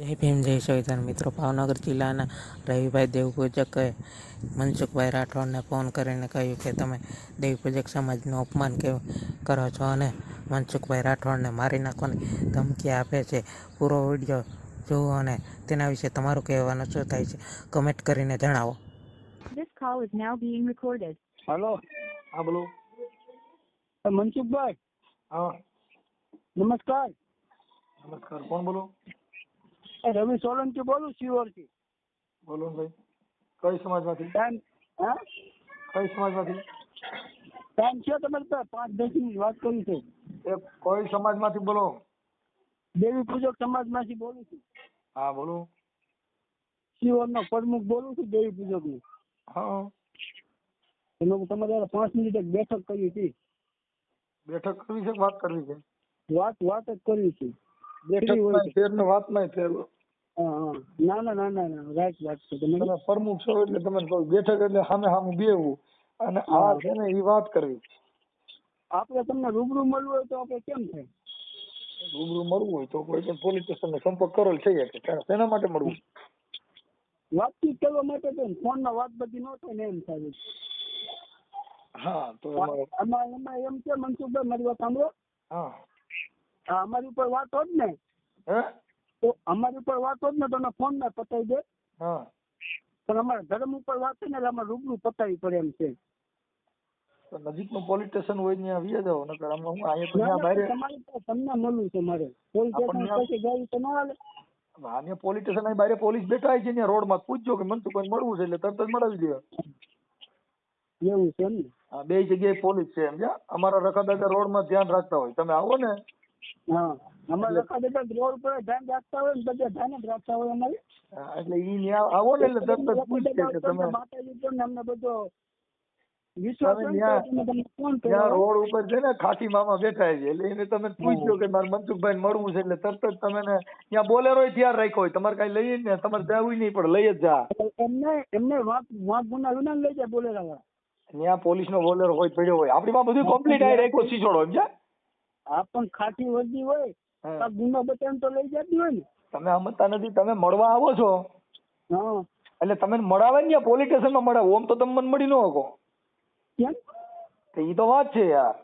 જય ભીમ જય સંવિધાન મિત્રો. ભાવનગર જિલ્લાના રવિભાઈ દેવપૂજકે મનસુખભાઈ રાઠોડને ફોન કરીને કહ્યું કે તમે દેવપૂજક સમાજનું અપમાન કે કરો છો અને મનસુખભાઈ રાઠોડને મારી નાખવાની ધમકી આપે છે. પૂરો વીડિયો જુઓ અને તેના વિશે તમારું કહેવાનું શું થાય છે? કમેન્ટ કરીને જણાવો. This call is now being recorded. Hello હા બોલો. મનસુખભાઈ હા. નમસ્કાર. નમસ્કાર કોણ બોલો? રવિ સોલંકી બોલું શિવરથી. બોલો ભાઈ કઈ સમાજમાંથી? ટાઈમ હા? કઈ સમાજમાંથી? ટાઈમ છે તમારી પાંચ દસ મિનિટ વાત કરી છે. એ કઈ સમાજમાંથી બોલો. દેવી પૂજક સમાજમાંથી બોલું છું. હા બોલો. શિવરનો પ્રમુખ બોલું છું દેવી પૂજકનો. હા. એ લોકો તમારે પાંચ મિનિટ એક બેઠક કરી હતી. બેઠક કરવી છે વાત કરવી છે? વાત વાત જ કરવી છે બેઠક હોયમાં ફેર ને વાતમાં ફેર હા હા. ના ના ના ના ના. રાઈટ વાત છે તમે તમે પ્રમુખ છો એટલે તમે બેઠક એટલે સામે સામે બેવું અને આ છે ને એ વાત કરવી. આપણે તમને રૂબરૂ મળવું હોય તો આપણે કેમ થાય? રૂબરૂ મળવું હોય તો કોઈ પણ પોલીસ સ્ટેશન સંપર્ક કરેલ છે કે શેના માટે મળવું વાતચીત કરવા માટે તો ફોનમાં વાત બધી ન થાય ને એમ થાય. હા તો એમાં એમાં એમ છે મનસુખભાઈ મારી વાત સાંભળો. હા. અમારી ઉપર વાત હોત ને હે? તો અમારી ઉપર વાત હોત ને તો ફોન ના પતાવી દે. હા. પણ અમારા ધર્મ ઉપર વાત છે ને એટલે અમારે રૂબરૂ પતાવી પડે એમ છે. તો નજીકનું પોલીસ સ્ટેશન હોય ત્યાં આવી જાવ નકર અમે હું અહીંયા તો ત્યાં બહાર તમારી પાસે તમને મળવું છે મારે. પોલીસ સ્ટેશન પાસે ગઈ તો ના હાલે. આને પોલીસ સ્ટેશન અહીં બહાર પોલીસ બેઠા છે ત્યાં રોડમાં પૂછજો કે મનસુખભાઈ મળવું છે એટલે તરત જ મળાવી દે. એવું છે એમ ને? આ બે જગ્યાએ પોલીસ છે સમજ્યા અમારા રખાદાદા રોડમાં ધ્યાન રાખતા હોય. તમે આવો ને. હા. અમારે દેતા રોડ ઉપર ધ્યાન રાખતા હોય ને બધા ધ્યાન જ રાખતા હોય અમારે. એટલે ઈ આવો ને એટલે તરત જ પૂછશે તમે માતાજી અમને બધો તો રોડ ઉપર છે ને ખાટી મામા બેઠા છે એટલે એને તમે પૂછજો કે મારે મનસુખભાઈ મળવું છે એટલે તરત જ તમે ને ત્યાં બોલેરો તૈયાર રાખ્યો હોય. તમારે કઈ લઈએ ને તમારે જવું નહીં પણ લઈ જ જા. એમને એમને વાંક વાત ગુના વિના લઈ જાય બોલેરા ત્યાં પોલીસ નો બોલેરો હોય પડ્યો હોય. આપણી માં બધું કમ્પ્લીટ આવી રાખ્યો શીછોડો સમજ્યા? આ પણ ખાટી વર્દી હોય ગુનો બતાવીને તો લઈ જતી હોય ને. તમે સમજતા નથી તમે મળવા આવો છો. એટલે તમે મળાવે ને પોલીસ સ્ટેશનમાં મળાવો ઓમ તો તમે મને મળી ન શકો. કેમ? એ તો વાત છે યાર.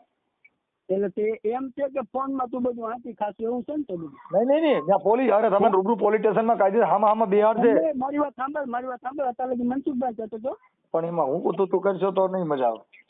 એટલે તે એમ છે કે ફોનમાં તું બધું વાંચી ખાસ એવું છે ને તો બધું? નહીં નહીં નહીં ત્યાં પોલીસ અરે તમે રૂબરૂ પોલીસ સ્ટેશનમાં કાયદેસર હામાં હામાં હાડ છે મારી વાત સાંભળ મારી વાત સાંભળ અત્યારે મનસુખભાઈ કહેતો હતો. પણ એમાં હું તું તું કરશો તો નહીં મજા આવે. હા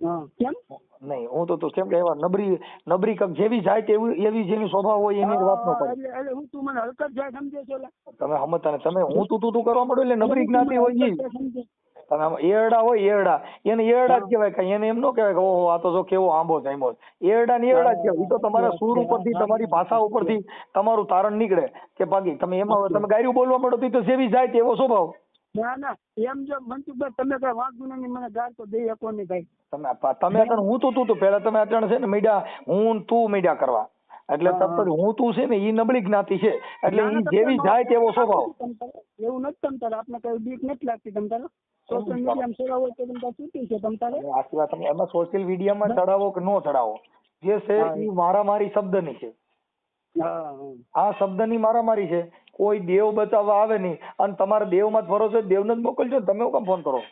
કેમ? નહીં હું તો તું કેમ કે એવા નબરી નબરી કક જેવી જાય તેવી એવી જેવી સ્વભાવ હોય એની વાત ન હા, એટલે હું તું મને હલકત જાય સમજે છો તમે નથી તમે હું તું તું તું કરવા માંડો એટલે નબરી જ્ઞાતિ હોય સમજે. તમે આમ એરડા હોય એરડા. એને એરડા જ કહેવાય કઈ એને એમ ન કહેવાય કે ઓહો આ તો જો કેવો આંબો જામ્યો છે. એરડા ને એરડા જ કહેવાય. એ તો તમારા સુર ઉપરથી તમારી ભાષા ઉપરથી તમારું તારણ નીકળે. કે બાકી તમે એમાં તમે ગાયરું બોલવા માંડો તો જેવી જાય તેવો સ્વભાવ. ના ના એમ જો મનસુખભાઈ તમે કઈ વાંધો નહીં મને ગાળ તો દઈ શકો નહીં ભાઈ તમે તમે અટણ હું તું તું તું પેલા તમે અત્યારે છે ને મીડા હું ને તું મીડિયા કરવા. એટલે તરત હું. તું છે ને ઈ નબળી જ્ઞાતિ છે. એટલે ના, ના, ઈ તમે જેવી જાય તેવો સ્વભાવ. એવું નથી તમ તારે કઈ બીક નથી લાગતી તમ તારે સોશિયલ મીડિયામાં હોય તો તમ તારે છૂટી છે તમ તારે આખી વાત એમાં સોશિયલ મીડિયામાં ચડાવો કે નો ચડાવો જે છે એ મારા મારી મારામારી શબ્દની છે. આ શબ્દની મારામારી છે. કોઈ દેવ બચાવવા આવે નહીં. અને તમારે દેવમાં જ ભરોસો છે દેવને જ મોકલજો તમે કેમ ફોન કરો?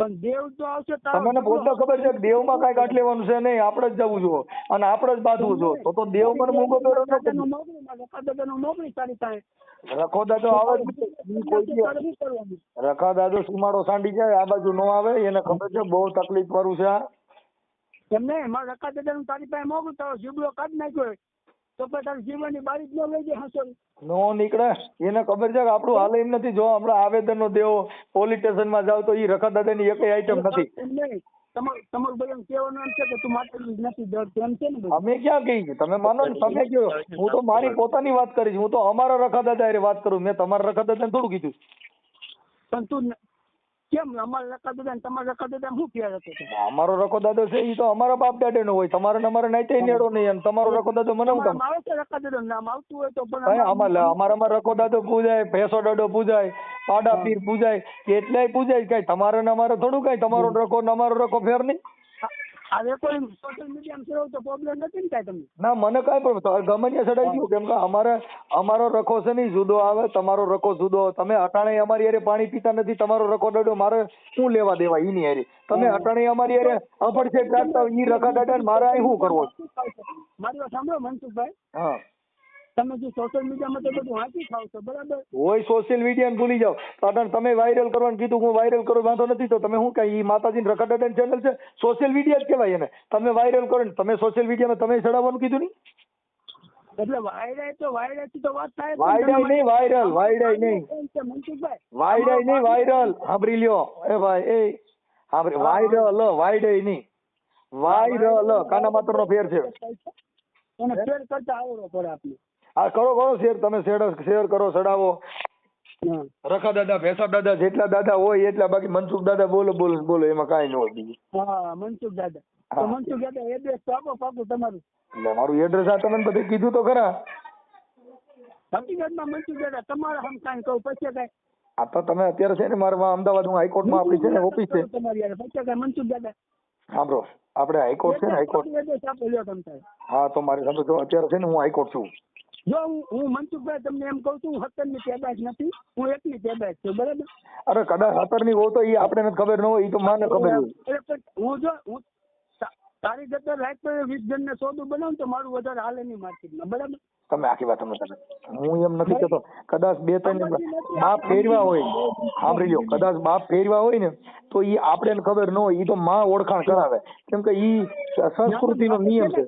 પણ દેવ તો આવશે તમને પોતે ખબર છે દેવમાં કઈ કાઢ લેવાનું છે નહીં? આપણે જ જવું જો. અને આપણે જ બાંધવું જો. તો તો દેવ મને મૂકો ન દાદાનું નોકરી તારી પાસે રખો દાદો આવે? રખા દાદો સુમાડો સાંડી જાય આ બાજુ નો આવે એને ખબર છે બહુ તકલીફ વાળું છે આ. એમ નહીં મારા રખા દાદાનું તારી પાસે મોકલું તારો જીબડો કાઢી નાખ્યો તો પછી તારી જીવનની બારી જ ન લઈ જાય હસો નો. નીકળે. એને ખબર છે કે આપણું હાલ એમ નથી. જો હમણાં આવેદન નો દેવો પોલીસ સ્ટેશનમાં જાવ તો ઈ રખા દાદાની એકેય આઈટમ નથી. તમારું તમારું બધાને કહેવાનું એમ છે કે તું માતાજી નથી ડરતો એમ છે ને અમે ક્યાં કહી તમે માનો ને તમે કયો. હું તો મારી પોતાની વાત કરીશ. હું તો અમારા રખા દાદા વાત કરું. મેં તમારા રખા દાદા થોડું કીધું. પણ તું ન- કેમ? અમારા રકા દાદા ને તમારા રકા દાદા શું ફેર હતો અમારો રકો દાદો છે એ તો અમારા બાપ દાદા નો હોય. તમારે અમારે નાઈતે નેડો નહીં અને તમારો રકો દાદો મને કામ? આવે છે રકા દાદા નામ આવતું હોય તો પણ અમારે અમારા રખો દાદો પૂજાય ભેંસો દાદો પૂજાય પાડા પીર પૂજાય કેટલાય પૂજાય. કઈ તમારે ને અમારે થોડું કઈ? તમારો રખો ને અમારો રખો ફેર નહીં? આ રેકોર્ડિંગ સોશિયલ મીડિયામાં કરો તો પ્રોબ્લેમ નથી ને કાંઈ તમને? ના મને કાંઈ પણ ગમે ત્યાં સડાઈ ગયું કેમ કે અમારે અમારો રખો છે નહીં જુદો આવે તમારો રખો જુદો તમે અટાણે અમારી હારે પાણી પીતા નથી તમારો રખો ડડો મારે શું લેવા દેવા ઈની હારે? તમે અટાણે અમારી હારે અપડછેદ કાઢતા ઈ રખા દાદા મારે અહીં શું કરવો? મારી વાત સાંભળો મનસુખભાઈ. હા. તમે જો સોશિયલ મીડિયામાં તો બધું વાંચી ખાવ છો બરાબર? હોય સોશિયલ મીડિયા ભૂલી જાઓ. તો તમે વાયરલ કરવાનું કીધું હું વાયરલ કરું વાંધો નથી તો તમે શું ઈ માતાજી રખા ચેનલ છે? સોશિયલ મીડિયા જ કહેવાય એને. તમે વાયરલ કરો ને તમે સોશિયલ મીડિયામાં તમે ચડાવવાનું કીધું નહીં? એટલે વાયરાય તો વાયરાયથી તો વાત થાય વાયરાય નહીં, વાયરલ, વાયરાય નહીં. મનસુખભાઈ? વાયડાય નહીં વાયરલ સાંભળી લ્યો. એ ભાઈ એ. સાંભળી વાયરલ વાયડાય નહીં. વાયરલ કાના માત્ર નો ફેર છે. એને શેર કરતા આવડો પડે આપને? આ કરો કરો શેર તમે શેર શેર કરો ચડાવો હા. રખા દાદા ભેસા દાદા જેટલા દાદા હોય એટલા બાકી મનસુખ દાદા બોલો બોલો બોલો એમાં કાંઈ ન હોય બીજું. હા મનસુખ દાદા. તો મનસુખ દાદા એડ્રેસ તો આપો પાકું તમારું. એટલે મારું એડ્રેસ આ તમે બધે કીધું તો ખરા. હકીકતમાં મનસુખ દાદા તમારા હમ કાંઈ કહું પછી કાંઈ. આ તો તમે અત્યારે છે ને મારા અમદાવાદ હું હાઈકોર્ટમાં આપણી છે ને ઓફિસ છે. તમારી યાર પછી કાંઈ મનસુખ દાદા. સાંભળો આપણે હાઈકોર્ટ છે ને હાઈકોર્ટ. હા તો મારે સામે અત્યારે છે ને હું હાઈકોર્ટ છું. જો હું મનસુખભાઈ તમને એમ કહું છું હું હતરની પેદાશ નથી હું એકની પેદાશ છું બરાબર? અરે કદાચ ખાતરની હોય તો એ આપણે નથી ખબર ન હોય એ તો મને ખબર એટલે હું જો હું તારી જગ્યા રાત વીસ વીસ જણને સોદું બનાવું તો મારું વધારે હાલે નહીં માર્કેટમાં બરાબર? તમે આખી વાત સમજો હું એમ નથી કહેતો કદાચ બે ત્રણ બાપ ફેરવા હોય. સાંભળી લો કદાચ બાપ ફેરવા હોય ને તો ઈ આપણે ખબર ન હોય ઈ તો માં ઓળખાણ કરાવે. કેમ કે ઈ સંસ્કૃતિનો નિયમ છે.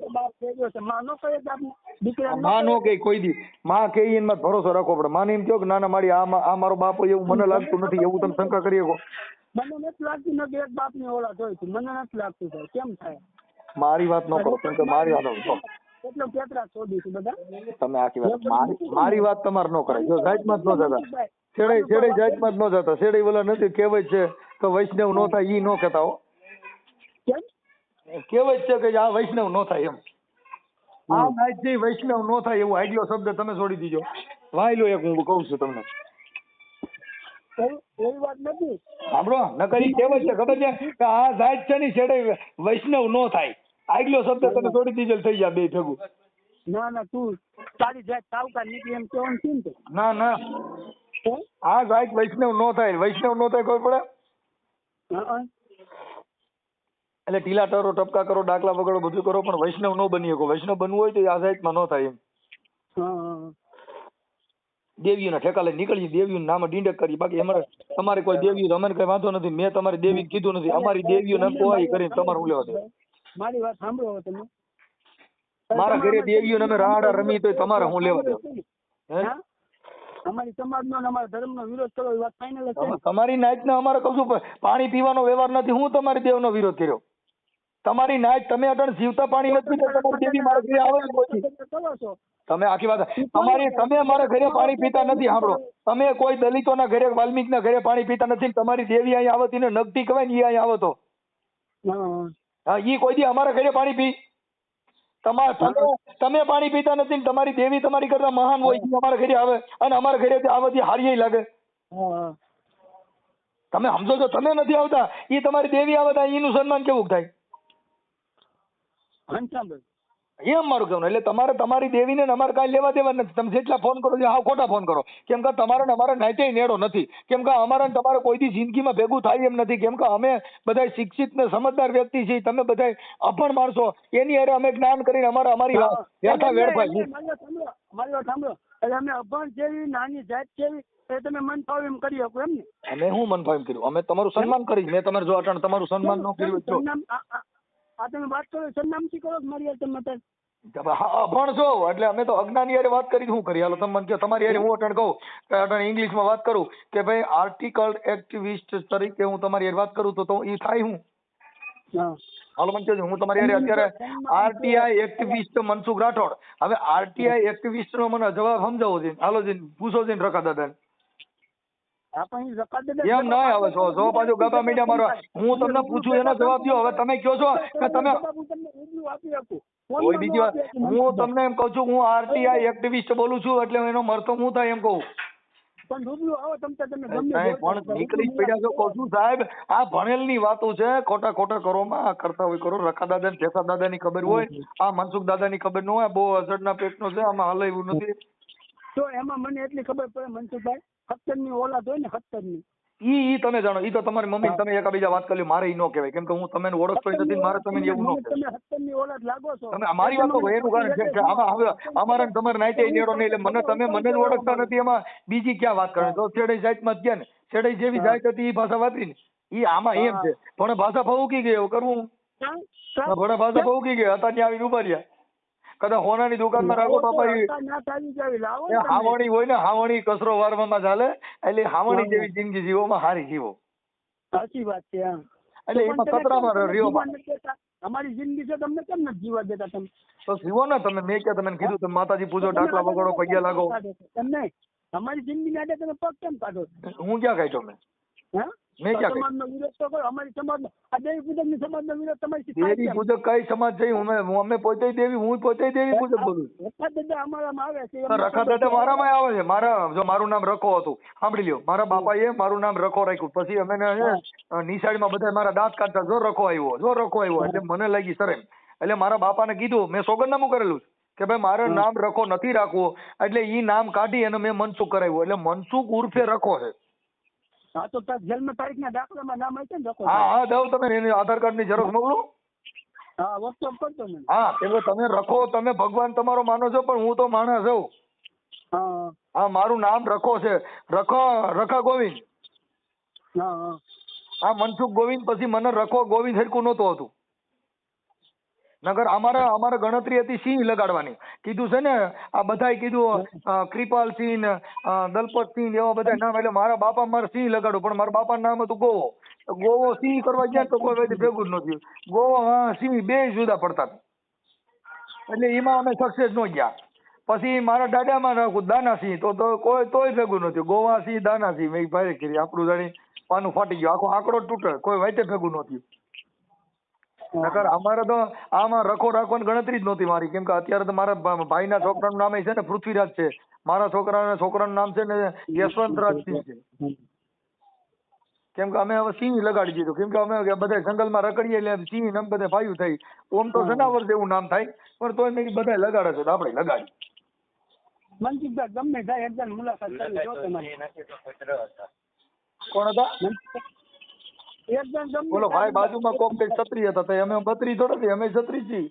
માં નો કહે કે કોઈ દી. માં કે એમાં ભરોસો રાખવો પડે. માને એમ કહો કે ના ના મારી આ આ મારો બાપ હોય એવું મને લાગતું નથી એવું તમે શંકા કરી શકો. મને નથી લાગતું નથી એક બાપની ઓળખ હોય છે. મને નથી લાગતું કેમ થાય? મારી વાત ન કરો કેમ કે મારી વાત કેટલા શોધી છે બધા. તમે આખી વાત મારી મારી વાત તમારે નો કરાય જો જાતમાં જ નો જતા. છેડે છેડે જાતમાં જ નો જતા. છેડે બોલા નથી કહેવત છે કે વૈષ્ણવ નો થાય ઈ નો કહેતા હો. કેમ? છે કે આ વૈષ્ણવ નો થાય એમ. આ નાઈટથી વૈષ્ણવ નો થાય એવું આગલો શબ્દ તમે છોડી દીજો. વાયલો એક હું કહું છું તમને. એવી વાત નથી. સાંભળો નકર ઈ કહેવત છે. ખબર છે? કે આ જાત છે ને છેડે વૈષ્ણવ નો થાય. આગલો શબ્દ તને છોડી દીજો થઈ જા બે ભેગું. ના ના તું તારી જાત સાવકાર નીકળી એમ કેવાનું છે ને ના ના. હા? ગાયક વૈષ્ણવ નો થાય. વૈષ્ણવ નો થાય ખબર પડે. એટલે ટીલા ટરો ટપકા કરો ડાકલા વગડો બધું કરો પણ વૈષ્ણવ નો બની શકો. વૈષ્ણવ બનવું હોય તો આ જાતમાં નો થાય એમ. દેવીઓના ઠેકા લઈ નીકળી દેવીઓના નામે ડીંડક કરી બાકી અમારે તમારે કોઈ દેવી અમને કઈ વાંધો નથી. મેં તમારી દેવી કીધું નથી. અમારી દેવીઓ નામ કોઈ કરીને તમારે હું લેવા દે. મારી વાત સાંભળો તમે. મારા ઘરે દેવીઓ અમે રાડા રમી તો તમારે હું લેવા હે? અમારી સમાજનો અને અમારા ધર્મનો વિરોધ કરો એ વાત ફાઇનલ છે તમે- તમારી નાઈટના અમારે કહું છું પાણી પીવાનો વ્યવહાર નથી. હું તમારી દેવનો વિરોધ કર્યો. તમારી નાઈટ તમે અટણ જીવતા પાણી નથી તો તમારી દેવી મારા ઘરે આવે તમે આખી વાત તમારી તમે અમારા ઘરે પાણી પીતા નથી સાંભળો. તમે કોઈ દલિતોના ઘરે વાલ્મીકના ઘરે પાણી પીતા નથી તમારી દેવી અહીં આવતી ને નગતી કહેવાય ને ઈ અહીં આવો તો હા, ઈ કોઈ દી અમારા ઘરે પાણી પી. તમારે તમે તમે પાણી પીતા નથી ને તમારી દેવી તમારી કરતા મહાન હોય અમારા ઘરે આવે અને અમારા ઘરે આવવાથી હારી લાગે. તમે સમજો છો તમે નથી આવતા. એ તમારી દેવી આવે એનું સન્માન કેવું થાય? એમ મારું કહેવાનું. એટલે તમારે તમારી દેવીને અમારે કાંઈ લેવા દેવા નથી. તમે જેટલા ફોન કરો છો હા ખોટા ફોન કરો. કેમ કે તમારે ને અમારે નાઈટે નેડો નથી. કેમ કે અમારે ને તમારે કોઈ દી જિંદગીમાં ભેગું થાય એમ નથી. કેમ કે અમે બધા શિક્ષિત ને સમજદાર વ્યક્તિ છીએ. તમે બધા અભણ માણસો. એની અરે અમે જ્ઞાન કરીને અમારે અમારી. વ્યાખ્યા વેડફાય. મારી વાત સાંભળો. એટલે અમે અભણ જેવી નાની જાત જેવી તમે મન ફાવે એમ કરી શકો એમ ને. અમે હું મન ફાઈમ કર્યું? અમે તમારું સન્માન કરી મેં તમારે જો અટાણ તમારું સન્માન ન કર્યું આ- તમે વાત કરો સરનામથી કરો મારી હારે તમે અત્યારે. અભણ છો એટલે અમે તો અજ્ઞાની યારે વાત કરી શું કરી? હાલો તમે મને કહો તમારી યારે હું અટણ કહું? કે અટણ ઇંગ્લિશમાં વાત કરું? કે ભાઈ આર્ટિકલ એક્ટિવિસ્ટ તરીકે હું તમારી યારે વાત કરું તો તો એ થાય હું? હાલો મને કહેજો હું તમારી યારે અત્યારે આરટીઆઈ એક્ટિવિસ્ટ મનસુખ રાઠોડ. હવે આરટીઆઈ એક્ટિવિસ્ટ નો મને જવાબ સમજાવો છે હાલો જઈને પૂછો ઈ જકાત દાદા એમ નહીં હવે જો જો પાછું ગબા મીડિયા મારો હું તમને પૂછું એનો જવાબ દો. હવે તમે કહો છો કે તમે. કોઈ બીજી વાત. હું તમને એમ કહું છું હું આરટીઆઈ એક્ટિવિસ્ટ બોલું છું એટલે એનો મરતો હું થાય એમ કહું. પણ નીકળી પડ્યા છો કહું છું સાહેબ આ ભણેલની વાતો છે ખોટા ખોટા કરો માં આ કરતા હોય કરો રખા દાદા ને ભેસા દાદા ની ખબર હોય આ મનસુખ દાદા ની ખબર ન હોય બહુ અસડના પેટ નો છે આમાં હાલે એવું નથી. તો એમાં મને એટલી ખબર પડે મનસુખભાઈ? ખતરની ઓલાદ હોય ને ખતરની ઈ ઈ તમે જાણો ઈ તો તમારી મમ્મી તમે એકાબીજા વાત કરી. મારે ઈ નો કહેવાય. કેમ કે હું તમને ઓળખતો નથી મારે તમે એવું નો તમે ખતરની ઓલાદ લાગો છો. તમે અમારી વાત તો એનું કારણ છે કે આમાં હવે અમારે તમારે નાઈટે નેડો નહીં એટલે મને તમે મને જ ઓળખતા નથી એમાં. બીજી ક્યાં વાત કરે તો છેડે જાતમાં જ ગયા ને. છેડે જેવી જાત હતી ઈ ભાષા વાપરી ને. ઈ આમાં એમ છે. પણ ભાષા ફાવકી ગઈ એવું કરવું કાં? કાં? ભણે ભાષા ફાવકી ગઈ હતા ત્યાં આવીને ઊભા રહ્યા. કદાચ હોનાની દુકાનમાં રાખો બાપા ઈ હતા ના થાવી જાવી, લાવો એ હાવણી હોય ને હાવણી કચરો વારવામાં ચાલે એટલે હાવણી જેવી જિંદગી જીવોમાં હારી જીવો. સાચી વાત છે એટલે તો એમાં તમે કેમ રહ્યો અમારી જિંદગી છે તમને કેમ નથી જીવા દેતા તમે? તો જીવો ને તમે મેં ક્યાં તમને કીધું તમે માતાજી પૂજો ડાકલા વગાડો પગ્યા લાગો. તમને અમારી જિંદગી માટે તમે પગ કેમ કાઢો હું ક્યાં કાઢ્યો મેં? હા? મેં ક્યાં સમાજનો વિરોધ તો કરો અમારી સમાજનો આ દેવી પૂજકની સમાજનો વિરોધ તમારી દેવી પૂજક કઈ સમાજ છે? હું અમે- અમે પોતે દેવી હું પોતે દેવી પૂજક બોલું રખા દાદા અમારામાં આવે છે રખા દાદા મારામાં આવે છે? મારા જો મારું નામ રખો હતું. સાંભળી લ્યો. મારા બાપાએ મારું નામ રખો રાખ્યું. પછી અમે ને હે, બધા મારા દાંત કાઢતા જો રખો આવ્યો જો રખો આવ્યો. એટલે મને લાગી શરમ એટલે મારા બાપાને કીધું મેં સોગંદનામું કરેલું છે કે ભાઈ મારે નામ રખો નથી રાખવું. એટલે ઈ નામ કાઢી અને મેં મનસુખ કરાવ્યું. એટલે મનસુખ ઉર્ફે રખો છે. હા તો તાર જન્મ તારીખના દાખલામાં નામ હશે ને લખો હા હા દઉં તમે એની આધાર કાર્ડની ઝેરોક્ષ મોકલું. હા વોટ્સઅપ કરજો મને. હા એટલે તમે રખો તમે ભગવાન તમારો માનો છો પણ હું તો માણસ છું. હા. હા મારું નામ રખો છે. રખો રખા ગોવિંદ. હા હા. આ મનસુખ ગોવિંદ પછી મને રખો ગોવિંદ હરકું નહોતું હતું. નગર અમારે અમારે ગણતરી હતી સિંહ લગાડવાની. કીધું છે ને, આ બધાય કીધું ક્રિપાલ સિંહ દલપત સિંહ એવા બધા નામ, એટલે મારા બાપા મારે સિંહ લગાડવું પણ મારા બાપાનું નામ હતું ગોવો. ગોવો સિંહ કરવા ગયા તો કોઈ ભેગું જ ન ગોવો, હા, સિંહ બે જુદા પડતા એટલે એમાં અમે સક્સેસ ન ગયા. પછી મારા દાદામાં નાખું, દાના સિંહ. તો તો કોઈ તોય ભેગું નથી ગોવા સિંહ, દાના સિંહ. મેં ભાઈ કરી આપણું જાણી પાનું ફાટી ગયું. આખો આંકડો તૂટે. કોઈ વાઈટે ભેગું ન થયું. નકર અમારે તો આમાં રખો રાખવાની ગણતરી જ નહોતી મારી. કેમ કે અત્યારે તો મારા ભાઈના છોકરાનું નામ છે ને પૃથ્વીરાજ છે. મારા છોકરાના છોકરાનું નામ છે ને યશવંતરાજ સિંહ છે. કેમ કે અમે હવે સિંહ લગાડી દીધું. કેમ કે અમે બધા જંગલમાં રખડીએ એટલે સિંહ નામ બધા ભાઈઓ થઈ. ઓમ તો જનાવર જેવું નામ થાય પણ તોય મેં બધા લગાડે છે તો આપણે લગાડી મનસુખભાઈ ગમે થાય એકદમ મુલાકાત કરી જો તમારી. કોણ હતા? એકદમ બોલો ભાઈ બાજુમાં કોક કઈ છત્રી હતા તો અમે બત્રી થોડા અમે છત્રી છીએ.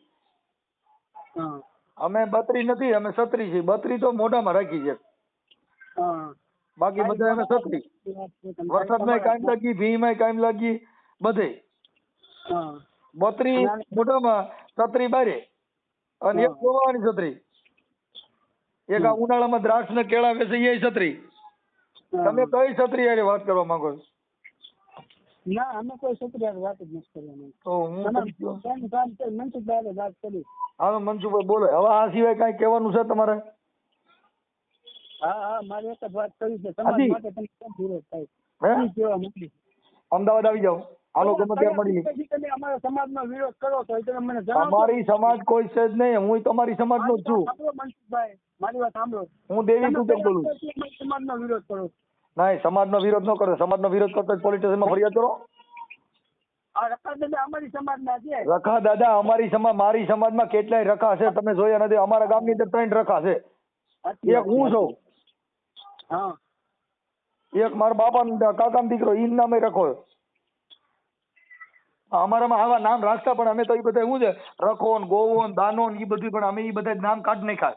અમે બત્રી નથી અમે છત્રી છીએ. બત્રી તો મોઢામાં રાખી છે. બાકી બધા અમે છત્રી વરસાદમાં કાયમ લાગી ભીમાં કાયમ લાગી બધે. બત્રી મોઢામાં છત્રી બારે અને એક ગોવાની છત્રી એક આ ઉનાળામાં દ્રાક્ષ ને કેળા વેચે એ છત્રી તમે કઈ છત્રી હારે વાત કરવા માંગો છો? ના અમે કોઈ છોકરી વાત જ નથી કરવાની. તો હું તમારે મનસુખભાઈ વાત કરી. હા મનસુખભાઈ બોલો. હવે આ સિવાય કઈ કહેવાનું છે તમારે? હા હા મારે એક જ વાત કરી છે. સમાજ માટે તમે કેમ વિરોધ થાય? હે? ઈ અમદાવાદ આવી જાઓ. હાલો ગમે ત્યાં મળી તમે અમારા સમાજનો વિરોધ કરો તો તમે મને જણાવો અમારી સમાજ કોઈ છે જ નહીં. હું તમારી સમાજનો જ છું. મનસુખભાઈ. મારી વાત સાંભળો. હું દેવી કુટુંબ બોલું. સમાજનો વિરોધ કરો. છો? નહીં સમાજનો વિરોધ ન કરો. સમાજનો વિરોધ કરતો પોલીસ ફરિયાદ કરો. રખા દાદા અમારી સમાજ મારી સમાજમાં કેટલાય રખા છે? તમે જોયા નથી. અમારા ગામની અંદર ત્રણ રખા છે. એક હું છું. એક મારા બાપા કાકા દીકરો ઈ નામે રખો. અમારામાં આવા નામ રાખતા પણ અમે તો એ બધા શું છે? રખો ને ગોવો ને દાનો ઈ બધું પણ અમે એ બધા નામ કાઢ નાખ્યા.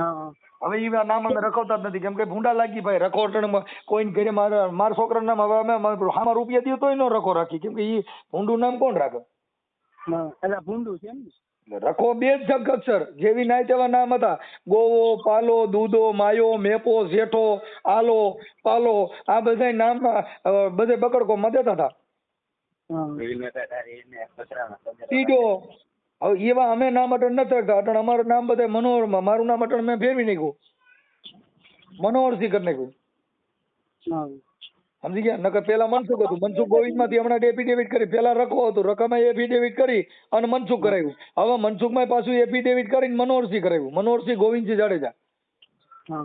હા. હવે એ નામ અમે રખવતા જ નથી. કેમ કે ભૂંડા લાગી ભાઈ રખોટણમાં કોઈને ઘરે મારા મારા છોકરાનું નામ હવે અમે હામાં રૂપિયા દઈએ તોય ન રખો રાખી. કેમ કે એ ભૂંડું નામ કોણ રાખે? એટલે ભૂંડું છે એમ રખો બે જ અક્ષર. જેવી નાય તેવા નામ હતા. ગોવો પાલો દૂધો માયો મેપો જેઠો આલો પાલો આ બધા નામ બધે બકડકો માં દેતા હતા. ટીડો હવે એવા અમે નામ અટણ નથી રાખતા અટણ અમારું નામ બધા મનોહરમાં મારું નામ અટણ મેં ફેરવી નાખ્યું. મનોહરસિંહ કરી નાખ્યું. સમજી ગયા? નકર પેલા મનસુખ હતું. મનસુખ ગોવિંદમાંથી હમણાં એફિડેવિટ કરી. પેલા રખો હતું. રકમાં એફિડેવિટ કરી અને મનસુખ કરાવ્યું. હવે મનસુખમાં પાછું એફિડેવિટ કરીને મનોહરસિંહ કરાવ્યું. મનોહરસિંહ ગોવિંદસિંહ જાડેજા. હા.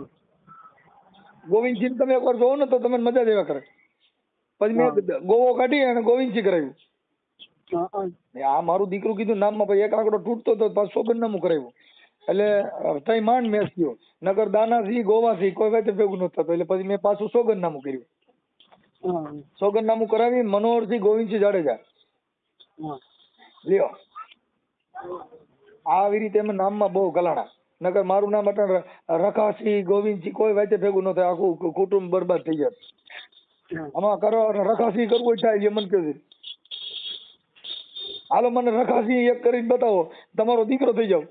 ગોવિંદસિંહ તમે એકવાર જોવો ને તો તમને મજા જ એવા કરે. પછી મેં ગોવો કાઢી અને ગોવિંદસિંહ કરાવ્યું. આ મારું દીકરું કીધું નામમાં પછી એક આંકડો તૂટતો તો પાછું સોગંદનામું કરાવ્યું. એટલે તઈ માંડ થયો. નગર ગોવા ગોવાથી કોઈ વાતે ભેગું નતું થતું. એટલે પછી મેં પાછું સોગંદનામું કર્યું. સોગંદનામું કરાવી મનોહરસિંહ ગોવિંદસિંહ જાડેજા. લ્યો. આવી રીતે એમ નામમાં બહુ ગલાણા. નગર મારું નામ અટણ રખાસિંહ ગોવિંદસિંહ કોઈ વાતે ભેગું ન થાય. આખું કુટુંબ બરબાદ થઈ જાય આમાં કરો રખાસિંહ કરવું થાય જે મન કહે હાલો મને રખાસિંહ એક કરીને બતાવો. તમારો દીકરો થઈ જાવ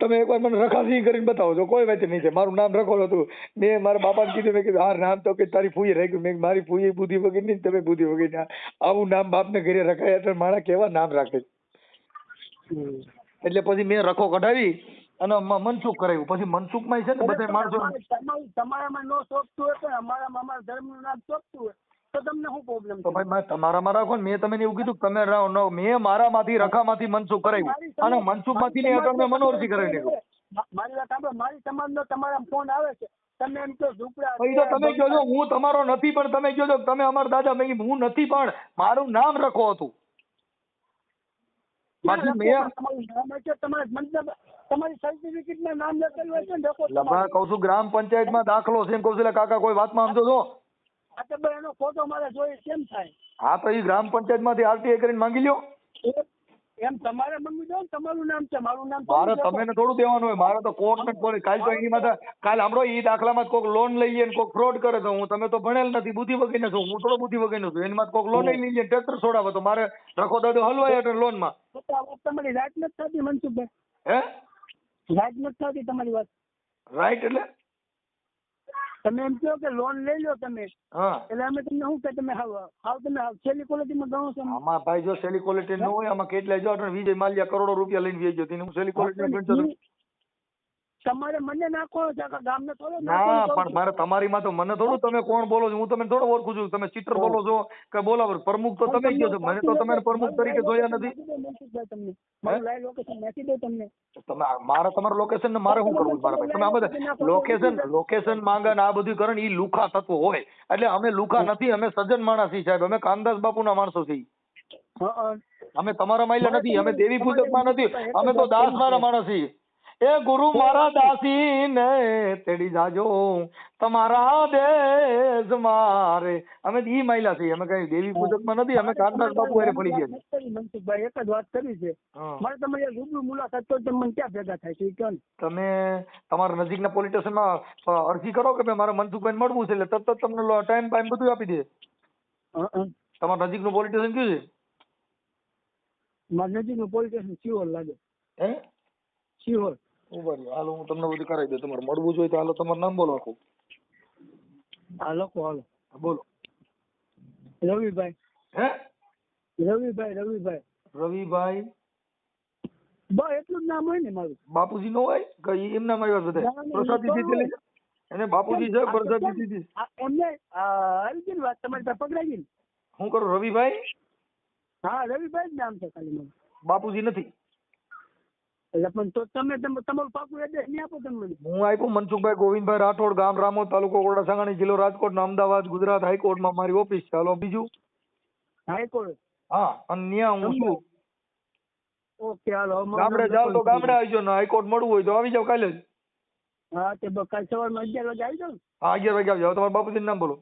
તમે એકવાર મને રખાસિંહ કરીને બતાવો. છો કોઈ વાત નહીં છે. મારું નામ રખો હતું મેં મારા બાપાને કીધું મેં કીધું હા નામ તો કે તારી ફૂઈએ રાખ્યું. મેં મારી ફૂઈ બુદ્ધિ વગર નહીં તમે બુદ્ધિ વગર આવું નામ બાપને ઘરે રખાય એટલે માણસ કેવા નામ રાખે? એટલે પછી મેં રખો કઢાવી અને મનસુખ કરાવ્યું. પછી મનસુખમાં છે ને બધા માણસો તમારે- તમારે- તમારામાં નો શોભતું હોય અમારામાં અમારા ધર્મનું નામ શોભતું હોય. તો તમને શું પ્રોબ્લેમ તો ભાઈ મેં તમારામાં રાખો ને મેં તમને એવું કીધું કે તમે રહો ન મેં મારામાંથી રખામાંથી મનસુખ કરાવ્યું. અને મનસુખમાંથી નહીં અટલ મેં મનોહરથી કરાવી નાખ્યું. મારી વાત સાંભળો મારી સમાજનો તમારા ફોન આવે છે. તમે એમ કહો ઝૂંપડા તો તમે કહો છો હું તમારો નથી પણ તમે કહો છો તમે અમારા દાદા મેં હું નથી પણ મારું નામ રખો હતું. મેં તમારું ને ગ્રામ પંચાયતમાં દાખલો છે એમ કહું છું કાકા કોઈ વાતમાં સમજો છો? આ તો એનો ફોટો મારે જોઈએ કેમ થાય? હા તો એ ગ્રામ પંચાયતમાંથી આરટીઆઈ કરીને માંગી લ્યો. એમ તમારે મંગવી દો તમારું નામ છે મારું નામ મારે તમે થોડું દેવાનું હોય મારે તો કોર્ટ ને પોલીસ કાલ તો એની માથે કાલ સાંભળો ઈ દાખલામાં કોઈક લોન લઈએ કોક કોઈક ફ્રોડ કરે તો હું તમે તો ભણેલ નથી બુદ્ધિ વગર છું હું થોડો બુદ્ધિ વગર છું. એની માથે કોઈક લોન લઈ લઈએ ટ્રેક્ટર છોડાવે તો મારે રખો દાદો હલવાય એટલે લોનમાં તમારી રાઈટ નથી થતી મનસુખભાઈ. હે? રાઈટ નથી થતી તમારી વાત. રાઈટ એટલે? તમે એમ કહો કે લોન લઈ લો તમે. હા. એટલે અમે તમને શું કે તમે હાવ હાવ તમે હાવ છેલ્લી ક્વોલિટીમાં ગણો છો આમાં ભાઈ જો સેલી ક્વોલિટી ન હોય આમાં કેટલા જો વિજય માલ્યા કરોડો રૂપિયા લઈને વેચ્યો તેને હું સેલી ક્વોલિટી. તમારે મને નાખો ગામને થોડો ના પણ મારે તમારીમાં તો મને થોડું તમે કોણ બોલો છો? હું તમને થોડો ઓળખું છું. તમે ચિત્ર બોલો છો કે બોલાવો પ્રમુખ તો તમે કહો છો. મને તો તમે પ્રમુખ તરીકે જોયા નથી. તમે મારે તમારું લોકેશન ને મારે શું કરવું મારા ભાઈ તમે આ બધા લોકેશન લોકેશન માંગે ને આ બધું કરે ને ઈ લુખા તત્વ હોય. એટલે અમે લુખા નથી અમે સજ્જન માણસ છીએ સાહેબ. અમે કાનદાસ બાપુના માણસો છીએ. અમે તમારા માયલા નથી અમે દેવી પૂજકમાં નથી. અમે તો દાસ મારા માણસ. છીએ એ ગુરુ મારા દાસી ને તેડી જાજો. તમારા દેશ મારે. અમે ઈ મહિલા છીએ. અમે કઈ દેવી પૂજકમાં નથી. અમે કાનદાસ બાપુ હારે પડી ગયા મનસુખભાઈ. એક જ વાત કરી છે. મારે તમારી રૂબરૂ મુલાકાત તો તમે મને ક્યાં ભેગા થાય છે? એ તમે તમારા નજીકના પોલીસ સ્ટેશનમાં અરજી કરો કે મારે મનસુખભાઈ મળવું છે એટલે તરત તમને ટાઈમ ટાઈમ બધું આપી દે. તમારા નજીકનું પોલીસ સ્ટેશન કયું છે? મારા નજીકનું પોલીસ સ્ટેશન સિહોર લાગે. હે? સિહોર ઊભા રહ્યો હાલો હું તમને બધું કરાવી દઉં. તમારે મળવું જોઈએ તો હાલો તમારું નામ બોલો આખું. હા લખો હાલો. બોલો. રવિભાઈ. હે? રવિભાઈ રવિભાઈ. રવિભાઈ? બસ એટલું જ નામ હોય ને મારું. બાપુજી નો હોય? કે ઈ એમના માં આવ્યા બધા? પ્રસાદી ઈ લઈ એને બાપુજી છે પ્રસાદી દીધી એમને આવી ગઈ વાત તમારી પાસે પકડાઈ ગઈ હું કરું રવિભાઈ? હા રવિભાઈ જ નામ છે ખાલી મારું. બાપુજી નથી. એટલે પણ તો તમે તમે- તમારું પાકું એડ્રેસ નહીં આપો તમે મને. હું આપ્યું મનસુખભાઈ ગોવિંદભાઈ રાઠોડ ગામ રામોદ તાલુકો કોરડા સાંગાણી જિલ્લો રાજકોટ અમદાવાદ ગુજરાત હાઈકોર્ટમાં મારી ઓફિસ છે. હાલો બીજું? હાઈકોર્ટ? હા અને ન્યા હું છું. ઓકે હાલો ગામડે જાવ તો ગામડે આવજો ને હાઈકોર્ટ મળવું હોય તો આવી જાવ કાલે જ. હા તે બ- સવારમાં અગિયાર વાગે આવી જાવ હા અગિયાર વાગે તમારા બાપુજીનું નામ બોલો.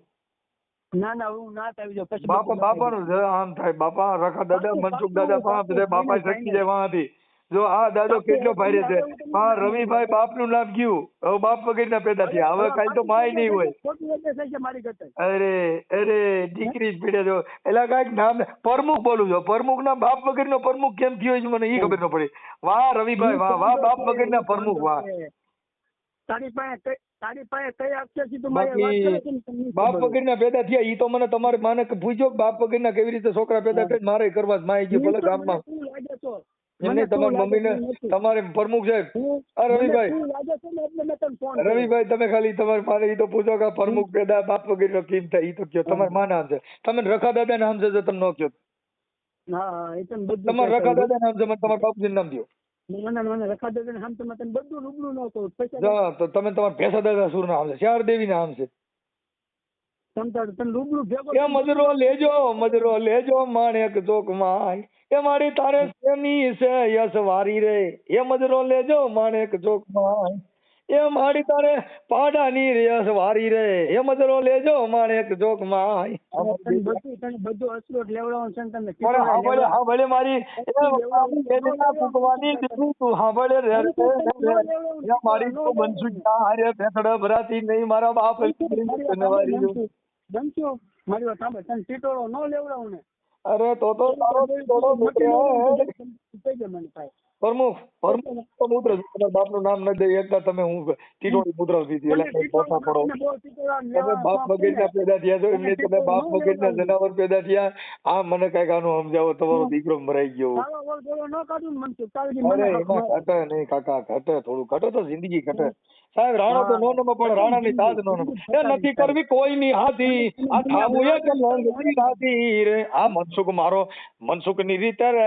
ના ના હું ના આવી પછી બાપા નું બાપાનું આમ થાય. બાપા રખા દાદા મનસુખ દાદા પા બાપા શક્તિ જાય વાંથી જો આ દાદો કેટલો ભારે છે હા રવિભાઈ બાપનું નામ કયું? હવે બાપ વગરના પેદા થયા. હવે કાલ તો માય નહીં હોય. અરે અરે દીકરી જ પીડે છો. એટલે કાંઈક નામ પ્રમુખ બોલું છો. પ્રમુખ ના બાપ વગરનો પ્રમુખ કેમ થયો છે મને એ ખબર ન પડી. વાહ રવિભાઈ વાહ વાહ બાપ વગરના પ્રમુખ વાહ. તારી પાસે તારી કઈ બાકી ને બાપ ના વગરના પેદા થયા. ઈ તો મને તમારે માને પૂછ્યો બાપ વગરના કેવી રીતે છોકરા પેદા થાય મારે કરવા જ માય ગયો ભલે ગામમાં. એમને તમારી મમ્મીને તમારે પ્રમુખ સાહેબ. આ રવિભાઈ. રવિભાઈ તમે ખાલી તમારે મારે એ તો પૂછો કે પ્રમુખ દાદા બાપ વગરનો કેમ થાય એ તો કયો. તમારે માં નામ છે. તમે રખા દાદા નામ છે જો તમે ન કયો. તમારા રખા દાદા નામ છે મને તમારા બાપજી નામ દો રખા દાદા ને તને બધું રૂબરૂ ન કહું. તો તમે તમારા ભેસા દાદા સુર નામ છે ચાર દેવી નામ છે. તમ તને રૂબરૂ ભેગો એ મજરો લેજો મજરો લેજો માણેક ચોકમાં એ મારી તારે સેમી છે યસ વારી રે. એ મજરો લેજો માણેક ચોકમાં એ મારી તારે પાડાની રે યસ વારી રે. એ મજરો લેજો માણેક ચોકમાં તને બધું તને બધું અસલોટ લેવડાવવાનું છે તને પણ હાંભળે હાંભળે મારી ભૂગવાની દીકરી તું. હાંભળે રે મારી તો બનશું. હારે ભેસડા ભરાતી નહીં. મારા બાપ નવારી બનશો મારી વાત સાંભળ. તને ટીટોળો ન લેવડાવું ને. અરે તો તો તારો મને ભાઈ પ્રમુખ પ્રમુખ તો પુત્ર તમારા બાપનું નામ ન દઈ એકતા તમે હું ટીટોળી પુત્ર દીધી એટલે પાછા પડો. મને બહુ ટીટોળા તમે બાપ વગરના પેદા થયા છો એમને તમે બાપ વગરના જનાવર પેદા થયા. આ મને કંઈક આનું સમજાવો તમારો દીકરો મરાઈ ગયો. ન ને અરે એમાં ઘટે નહીં કાકા ઘટે થોડું ઘટે તો જિંદગી ઘટે. સાહેબ રાણા તો નો નમો પણ રાણા ની નો નમો. એ નથી કરવી કોઈની હાથી. આ થાવું એક લંગડી હાથી રે. આ મનસુખ મારો મનસુખની રીતે રે.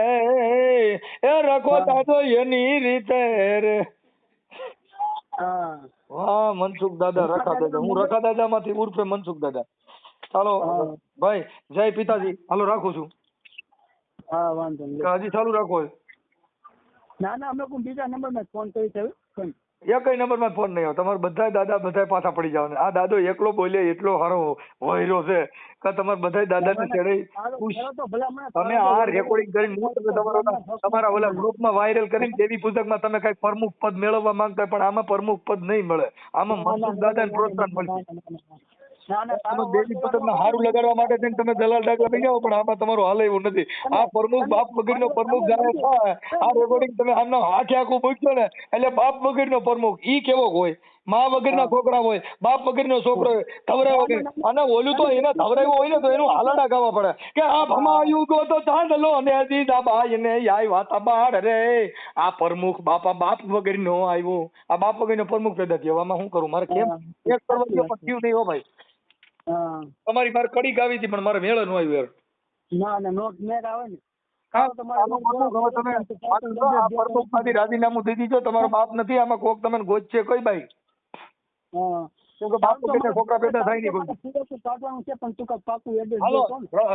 એ રખો દાદો એની રીતે રે. હા. મનસુખ દાદા રખા દાદા હું રખા દાદા માંથી ઉર્ફે મનસુખ દાદા. ચાલો. ભાઈ જય પિતાજી. હાલો રાખું છું. હા વાંધો નહીં. હજી ચાલુ રાખો ના ના અમે બીજા નંબરમાં ફોન કરી છે? એકય નંબરમાં ફોન નહીં આવે. તમારે બધા દાદા બધા પાછા પડી જવાના. આ દાદો એકલો બોલે એટલો હારો વહેરો છે કે તમારે બધા દાદા ને મને તમે આ રેકોર્ડિંગ કરીને હું તમે તમારા તમારા ઓલા ગ્રુપમાં વાયરલ કરીને દેવી માં તમે કઈ પ્રમુખ પદ મેળવવા માંગતા પણ આમાં પ્રમુખ પદ નહીં મળે. આમાં મનસુખ દાદાને પ્રોત્સાહન મળશે. તમે દેવી પૂજકને હારું લગાડવા માટે થઈને તમે દલાલ ડાકલા થઈ જાઓ પણ આમાં તમારું હાલે એવું નથી. આ પ્રમુખ બાપ વગરનો પ્રમુખ જાણે આ રેકોર્ડિંગ તમે આમનો હાથે આખું મૂક્યો ને એટલે બાપ વગરનો પ્રમુખ ઈ કેવો હોય? મા વગરના છોકરા હોય બાપ વગરનો છોકરો હોય ધવરા વગર. અને ઓલું તો એના ધવરાયું હોય ને તો એનું હાલડા ગાવા પડે. કે આ ભમાયું ગો તો ચાંદલો ને દીદા બાઈ ને આઈ વાતા બાળ રે. આ પ્રમુખ બાપા બાપ વગરનો આવ્યો. આ બાપ વગરનો પ્રમુખ પેદા થયો. આમાં શું કરું? મારે કેમ એક કરવા પણ થયું નહીં હો ભાઈ. હા. તમારી મારે કડી ગાવી હતી પણ મારે મેળ ન આવ્યો યાર. ના ના નોટ મેર આવે ને. તમે રાજીનામું દઈ દીધો તમારો બાપ નથી આમાં કોક તમને છે કઈ બાઈ? વગરના છોકરા પેદા થાય નહીં છે ને.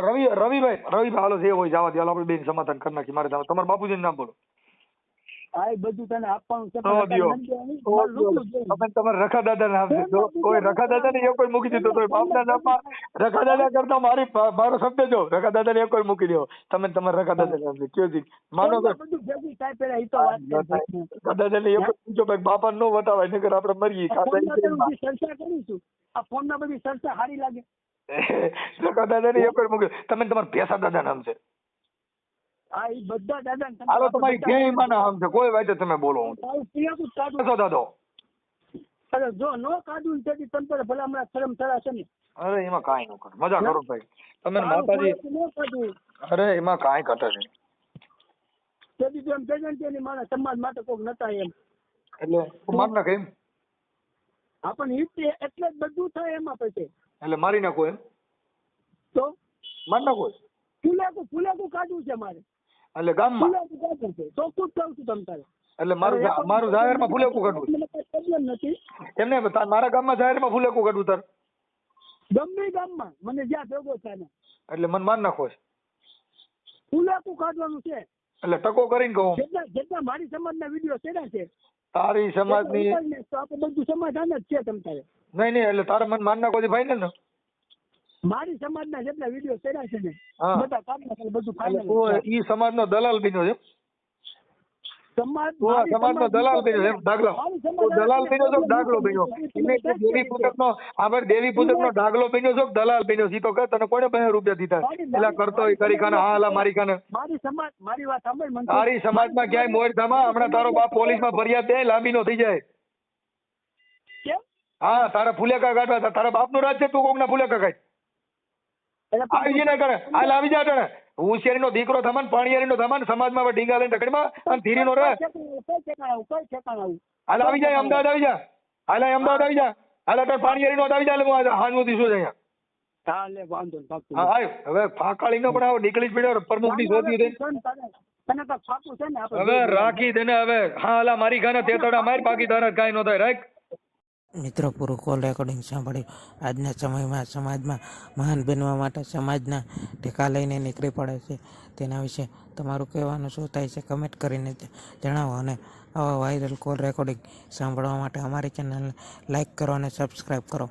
રવિભાઈ રવિભાઈ હાલો જે હોય જવા દે હાલો આપણે બેન સમાધાન કરી નાખી મારે તમારા બાપુજી નામ બોલો. એ બધું તને આપવાનું છે. તમે રખા દાદા નામ જો કોઈ રખા દાદા ને કોઈ મૂકી દીધો તો બાપના નામમાં રખા દાદા કરતા મારી મારો શબ્દ જો. રખા દાદા ને કોઈ મૂકી દો. તમે તમારા રખા દાદા નામ કયો જી? માનો કે દાદા ને એક પૂછો ભાઈ બાપા નો બતાવાય નકર આપણે મરીએ. આ ચર્ચા કરીશું. આ ફોનમાં બધી ચર્ચા સારી લાગે. રખા દાદા ને એક મૂકી તમે તમારા ભેસા દાદા નામ છે. આ એ બધા દાદા હાલો તમારી ક્યાંયમાં નામ છે કોઈ વાતે તમે બોલો હું. જ દાદો. અરે જો નો કાઢું ને તેથી તને તો ભલા હમણાં શરમ થશે ને. અરે એમાં કાંઈ ન કરો. મજા કરો ભાઈ. તમે માતાજી નો અરે એમાં કાંઈ ઘટે નહીં. તેથી તું એમ કહેજે ને મારા સમાજ માટે કોક નતા એમ. એટલે માર નાખે એમ. આપણને ઈ એટલે જ બધું થાય એમાં પછી. એટલે મારી નાખો એમ? તો? માર નાખો ફૂલેકું ફૂલેકું કાઢવું છે મારે. એટલે ગામમાં? ચોખ્ખું જ કહું છું તમ તારે. એટલે મારું મારું જાહેરમાં ફૂલેકું કાઢવું પ્રોબ્લેમ નથી. એમને મારા ગામમાં જાહેરમાં ફૂલેકું કાઢવું તાર. ગમે ગામમાં. મને જ્યાં ભેગો થાય એટલે મને માર નાખો છે. ફૂલેકું કાઢવાનું છે. એટલે ટકો કરીને કહું. જેટલા જેટલા મારી સમાજના વીડિયો ચડ્યા છે? તારી સમાજની આપણે બધું સમાધાન જ છે તમ તારે. નહીં નહીં એટલે તારા મન માર નાખો છે ફાઇનલ ને. મારી સમાજના જેટલા વીડિયો કર્યા છે ને બધા કાઢ નાખે બધું એટલે ફાઇનલ ઈ સમાજનો દલાલ બન્યો છે? સમાજ સમાજનો દલાલ બન્યો છે દાખલો તું દલાલ બન્યો છો દાખલો બન્યો? દેવી પૂજકનો આપણે દેવી પૂજકનો દાખલો બન્યો છો દલાલ બન્યો છે? તો કે તને કોને પાસે રૂપિયા દીધા? એલા કરતો હોય કરી ખાને હા એલા મારી ખાને. મારી સમાજ મારી વાત સાંભળ મનસુખ. તારી સમાજમાં ક્યાંય મોર હમણાં તારો બાપ પોલીસમાં ફરિયાદ દે લાંબી નો થઈ જાય. કેમ? હા તારા ફુલેકા કાઢવા તારા બાપનું રાજ છે તું કોકના ફુલેકા કાઢ. એટલે આવી જઈને કરે. હાલ આવી જા તને. હોશિયારીનો દીકરો થમાન પાણીયારીનો થમાન સમાજમાં હવે ઢીંગા લઈને ટકડીમાં અને રહે. આવું, કઈ ઠેકાણે આવું? હાલ આવી જાય અમદાવાદ આવી જા. હાલ અમદાવાદ આવી જા. હાલ અત્યારે પાણીયારીનો આવી જા એટલે હું હાન સુધી શું છે અહીંયા? આવ હવે ફાકાળી નો પણ આવો નીકળી જ પડ્યો પ્રમુખની શોધી ને હવે રાખી દે ને હવે. હા હાલા મારી ગાને તેતડા માર બાકી તારે કઈ નો થાય રાખ. મિત્રો પૂરું કોલ રેકોર્ડિંગ સાંભળ્યું. આજના સમયમાં સમાજમાં મહાન બનવા માટે સમાજના ટેકા લઈને નીકળી પડે છે. તેના વિશે તમારું કહેવાનું શું થાય છે? કમેન્ટ કરીને જણાવો અને આવા વાયરલ કોલ રેકોર્ડિંગ સાંભળવા માટે અમારી ચેનલને લાઈક કરો અને સબસ્ક્રાઈબ કરો.